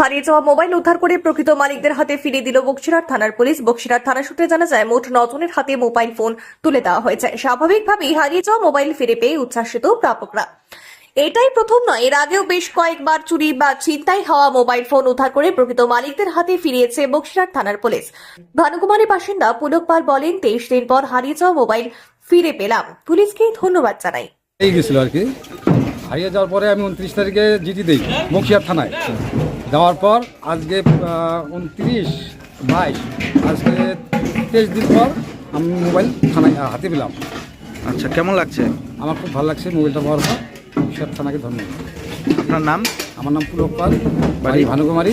হারিয়ে যাওয়া মোবাইল উদ্ধার করে প্রকৃত মালিকদের হাতে ফিরে দিল বক্সিরহাট থানার পুলিশ। বক্সিরহাট থানা সূত্রে জানা যায়, মোট নজনের হাতে মোবাইল ফোন তুলে দেওয়া হয়েছে। স্বাভাবিকভাবেই হারিয়ে যাওয়া মোবাইল ফিরে পেয়ে উচ্ছ্বাসিত প্রাপকরা। এটাই প্রথম নয়, এর আগেও বেশ কয়েকবার চুরি বা ছিনতাই হওয়া মোবাইল ফোন উদ্ধার করে প্রকৃত মালিকদের হাতে ফিরিয়েছে বক্সিরহাট থানার পুলিশ। ভানুকুমারী বাসিন্দা পুলক পাল বলেন, তেইশ দিন পর হারিয়ে যাওয়া মোবাইল ফিরে পেলাম। পুলিশকে ধন্যবাদ জানাই। এই গেছিল আর কি। হারিয়ে যাওয়ার পরে আমি উনত্রিশ তারিখে জিডি দিই বক্সিয়ার থানায়। দেওয়ার পর আজকে উনত্রিশ বাইশ আজকে তেইশ দিন পর আমি মোবাইল থানায় হাতে পেলাম। আচ্ছা কেমন লাগছে? আমার খুব ভালো লাগছে মোবাইলটা পাওয়ার পর। থানাকে ধন্যবাদ। আপনার নাম? আমার নাম পুলক পাল বাড়ি Bhanukumari.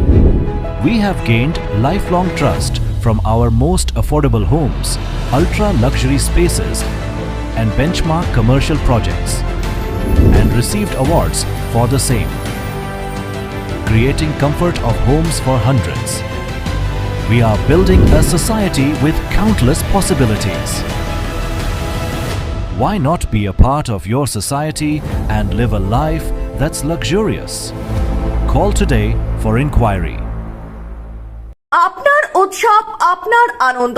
we have gained lifelong trust from our most affordable homes, ultra luxury spaces, and benchmark commercial projects, and received awards for the same. Creating comfort of homes for hundreds. We are building a society with countless possibilities. Why not be a part of your society and live a life that's luxurious? Call today for inquiry. আপনার উৎসব আপনার আনন্দ।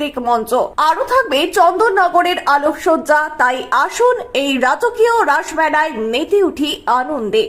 সাংস্কৃতিক মঞ্চ। আরও থাকবে চন্দননগরের আলোকসজ্জা। তাই আসুন এই রাজকীয় রাসমেলায় মেতে উঠি আনন্দে।